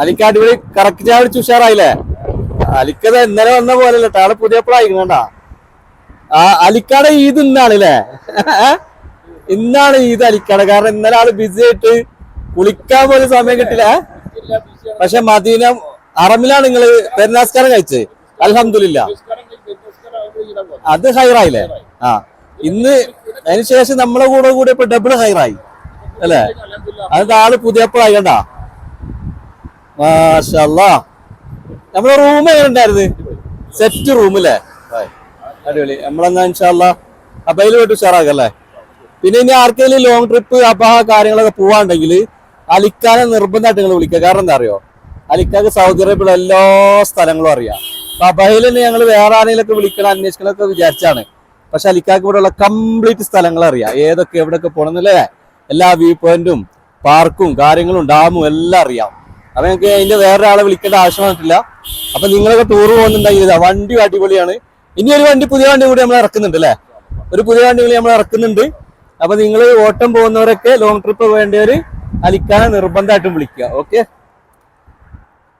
അലിക്ക അടിപൊളി കറക്റ്റ് അടിച്ച് ഉഷാറായില്ലേ? അലിക്കത് ഇന്നലെ വന്ന പോലെ അല്ലേ ആൾ പുതിയപ്പോഴായിക്കണ ആ അലിക്കാടെ ഈദ് ഇന്നാണ് അല്ലേ ഇന്നാണ് ഈദ് അലിക്കാട് കാരണം ഇന്നലെ ആൾ ബിസി ആയിട്ട് കുളിക്കാൻ പോലും സമയം കിട്ടില്ല. പക്ഷെ മദീന അറമിലാണ് നിങ്ങൾ പെരുന്നാസ്കാരം കഴിച്ചത്. അലഹമില്ല അത് ഹൈറായില്ലേ? ആ. ഇന്ന് അതിനുശേഷം നമ്മളെ കൂടെ കൂടെ ഇപ്പൊ ഹൈറായി. അല്ലേ? അത് ആൾ പുതിയപ്പോഴായി കണ്ടാ? മാഷല്ലാ. നമ്മളെ റൂം എങ്ങനെ ഉണ്ടായിരുന്നു? സെറ്റ് അല്ലേ അടിപൊളി. നമ്മളെന്നാ ഇൻഷാല്ല അപ്പൊ അതിൽ പോയിട്ട് ഉഷാറാക്കല്ലേ? പിന്നെ ഇനി ആർക്കെങ്കിലും ലോങ് ട്രിപ്പ് അപ്പൊ ആ കാര്യങ്ങളൊക്കെ പോവാണ്ടെങ്കിൽ അലിക്കാനെ നിർബന്ധമായിട്ട് നിങ്ങൾ വിളിക്കുക. കാരണം എന്താ അറിയോ? അലിക്കാക്ക് സൗദി അറേബ്യയിലെ എല്ലാ സ്ഥലങ്ങളും അറിയാം. അപ്പൊ അബഹയിൽ തന്നെ ഞങ്ങൾ വേറെ ആരെങ്കിലൊക്കെ വിളിക്കണം അന്വേഷിക്കണമൊക്കെ വിചാരിച്ചാണ്. പക്ഷെ അലിക്കാക്ക് ഇവിടെ ഉള്ള കംപ്ലീറ്റ് സ്ഥലങ്ങൾ അറിയാം. ഏതൊക്കെ എവിടെയൊക്കെ പോണെന്നല്ലേ? എല്ലാ വ്യൂ പോയിന്റും പാർക്കും കാര്യങ്ങളും ഡാമും എല്ലാം അറിയാം. അപ്പൊ ഞങ്ങൾക്ക് അതിന്റെ വേറെ ആളെ വിളിക്കേണ്ട ആവശ്യം വന്നിട്ടില്ല. അപ്പൊ നിങ്ങളൊക്കെ ടൂർ പോകുന്നുണ്ടെങ്കിൽ വണ്ടി അടിപൊളിയാണ്. ഇനി ഒരു വണ്ടി പുതിയ വണ്ടി കൂടി നമ്മൾ ഇറക്കുന്നുണ്ട് അല്ലേ? ഒരു പുതിയ വണ്ടി കൂടി നമ്മൾ ഇറക്കുന്നുണ്ട്. അപ്പൊ നിങ്ങൾ ഓട്ടം പോകുന്നവരൊക്കെ ലോങ് ട്രിപ്പ് വേണ്ടവര് അലിക്കാനെ നിർബന്ധമായിട്ടും വിളിക്കുക ഓക്കെ